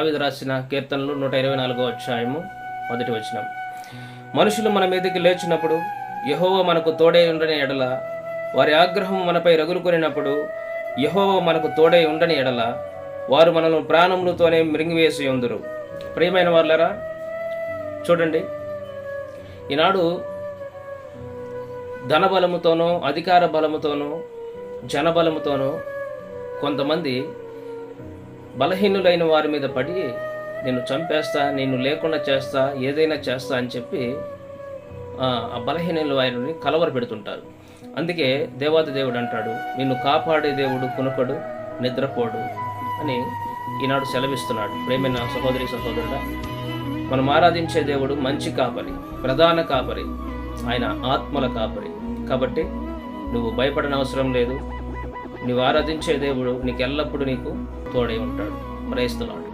దావీదు రాసిన కీర్తనలు నూట ఇరవై నాలుగో అధ్యాయము మొదటి వచనం. మనుషులు మన మీదకి లేచినప్పుడు యహోవ మనకు తోడే ఉండని ఎడల వారి ఆగ్రహం మనపై రగులుకొనినప్పుడు యహోవ మనకు తోడై ఉండని ఎడల వారు మనల్ని ప్రాణములతోనే మృంగివేసి ఉందరు. ప్రియమైన వాళ్ళరా చూడండి. ఈనాడు ధనబలముతోనో అధికార బలముతోనో జనబలముతోనో కొంతమంది బలహీనులైన వారి మీద పడి నేను చంపేస్తా నేను లేకుండా చేస్తా ఏదైనా చేస్తా అని చెప్పి ఆ బలహీనుల వారిని కలవర పెడుతుంటారు. అందుకే దేవాది దేవుడు అంటాడు నిన్ను కాపాడే దేవుడు కునుకడు నిద్రపోడు అని ఈనాడు సెలవిస్తున్నాడు. ప్రేమైన సహోదరి సహోదరుడా మనం ఆరాధించే దేవుడు మంచి కాపరి ప్రధాన కాపరి ఆయన ఆత్మల కాపరి. కాబట్టి నువ్వు భయపడనవసరం లేదు నువ్వు ఆరాధించే దేవుడు నీకు ఎల్లప్పుడూ నీకు తోడై ఉంటాడు. ప్రేస్తున్నాడు